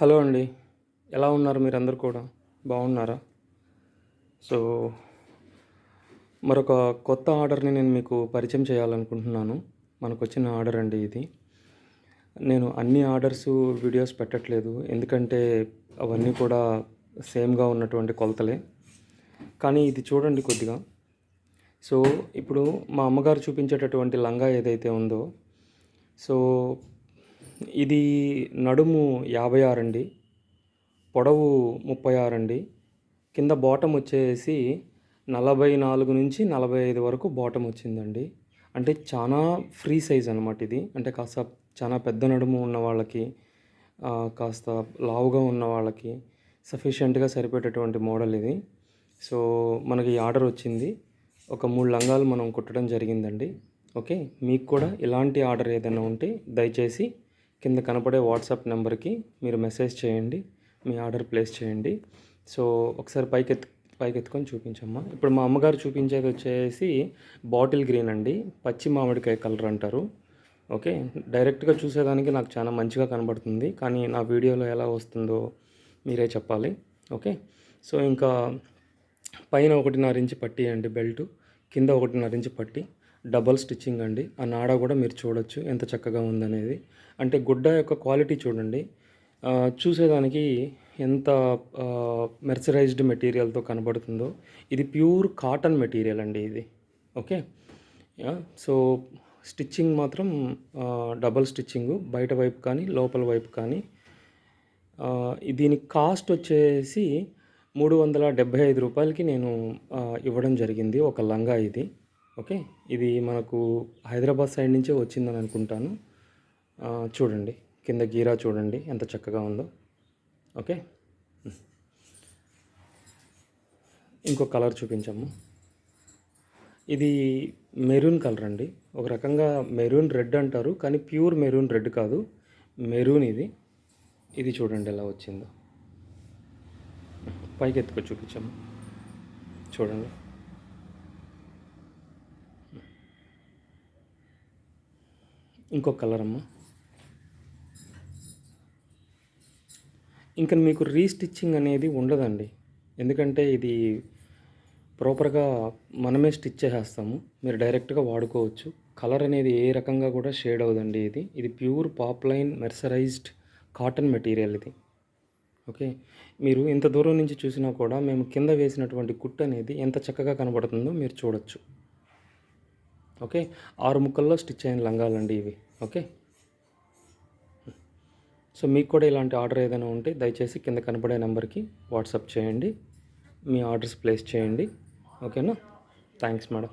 Hello అండి. ఎలా ఉన్నారు మీరందరూ కూడా? బాగున్నారా? సో మరొక కొత్త ఆర్డర్ని నేను మీకు పరిచయం చేయాలనుకుంటున్నాను. మనకు వచ్చిన ఆర్డర్ అండి ఇది. నేను అన్ని ఆర్డర్స్ వీడియోస్ పెట్టట్లేదు. ఎందుకంటే అవన్నీ కూడా సేమ్గా ఉన్నటువంటి కొలతలే. కానీ ఇది చూడండి కొద్దిగా. సో ఇప్పుడు మా అమ్మగారు చూపించేటటువంటి లంగా ఏదైతే ఉందో సో ఇది నడుము యాభై ఆరు అండి పొడవు ముప్పై ఆరు అండి. కింద బాటం వచ్చేసి నలభై నాలుగు నుంచి నలభై ఐదు వరకు బాటం వచ్చిందండి. అంటే చాలా ఫ్రీ సైజ్ అనమాట ఇది. అంటే కాస్త చాలా పెద్ద నడుము ఉన్న వాళ్ళకి కాస్త లావుగా ఉన్న వాళ్ళకి సఫిషియెంట్గా సరిపెట్టేటువంటి మోడల్ ఇది. సో మనకి ఈ ఆర్డర్ వచ్చింది. ఒక మూడు లంగాలు మనం కుట్టడం జరిగిందండి. ఓకే? మీకు కూడా ఇలాంటి ఆర్డర్ ఏదైనా ఉంటే దయచేసి కింద కనపడే వాట్సాప్ నెంబర్కి మీరు మెసేజ్ చేయండి మీ ఆర్డర్ ప్లేస్ చేయండి. సో ఒకసారి పైకి ఎత్తు పైకి ఎత్తుకొని చూపించమ్మా. ఇప్పుడు మా అమ్మగారు చూపించేది వచ్చేసి బాటిల్ గ్రీన్ అండి. పచ్చి మామిడికాయ కలర్ అంటారు. ఓకే? డైరెక్ట్గా చూసేదానికి నాకు చాలా మంచిగా కనబడుతుంది. కానీ నా వీడియోలో ఎలా వస్తుందో మీరే చెప్పాలి. ఓకే? సో ఇంకా పైన ఒకటిన్నర ఇంచి పట్టి అండి బెల్ట్. కింద ఒకటిన్నర ఇంచి పట్టి. డబల్ స్టిచ్చింగ్ అండి. ఆ నాడ కూడా మీరు చూడొచ్చు ఎంత చక్కగా ఉందనేది. అంటే గుడ్డ యొక్క క్వాలిటీ చూడండి. చూసేదానికి ఎంత మెర్సరైజ్డ్ మెటీరియల్తో కనబడుతుందో. ఇది ప్యూర్ కాటన్ మెటీరియల్ అండి ఇది. ఓకే? సో స్టిచ్చింగ్ మాత్రం డబల్ స్టిచ్చింగ్. బయట వైపు కానీ లోపల వైపు కానీ. దీని కాస్ట్ వచ్చేసి మూడు వందల డెబ్భై ఐదు రూపాయలకి నేను ఇవ్వడం జరిగింది. ఒక లంగా ఇది. ఓకే? ఇది మనకు హైదరాబాద్ సైడ్ నుంచే వచ్చిందని అనుకుంటాను. చూడండి. కింద గీరా చూడండి. ఎంత చక్కగా ఉందో. ఓకే? ఇంకో కలర్ చూపించమ్మా ఇది మెరూన్ కలర్ అండి. ఒక రకంగా మెరూన్ రెడ్ అంటారు కానీ ప్యూర్ మెరూన్ రెడ్ కాదు. మెరూన్ ఇది. ఇది చూడండి ఎలా వచ్చిందో. పైకి ఎత్తుకొని చూపించాము. చూడండి. ఇంకో కలర్ అమ్మా. ఇంకా మీకు రీస్టిచ్చింగ్ అనేది ఉండదండి. ఎందుకంటే ఇది ప్రాపర్గా మనమే స్టిచ్ చేసేస్తాము. మీరు డైరెక్ట్గా వాడుకోవచ్చు. కలర్ అనేది ఏ రకంగా కూడా షేడ్ అవ్వదండి ఇది. ఇది pure poplin mercerised cotton material ఇది. ఓకే మీరు ఇంత దూరం నుంచి చూసినా కూడా మేము కింద వేసినటువంటి కుట్టు అనేది ఎంత చక్కగా కనబడుతుందో మీరు చూడొచ్చు. ఓకే? ఆరు ముక్కల్లో స్టిచ్ అయిన లంగాలండి ఇవి. ఓకే? సో మీకు కూడా ఇలాంటి ఆర్డర్ ఏదైనా ఉంటే దయచేసి కింద కనపడే నెంబర్కి వాట్సాప్ చేయండి. మీ ఆర్డర్స్ ప్లేస్ చేయండి. ఓకేనా? Thanks madam.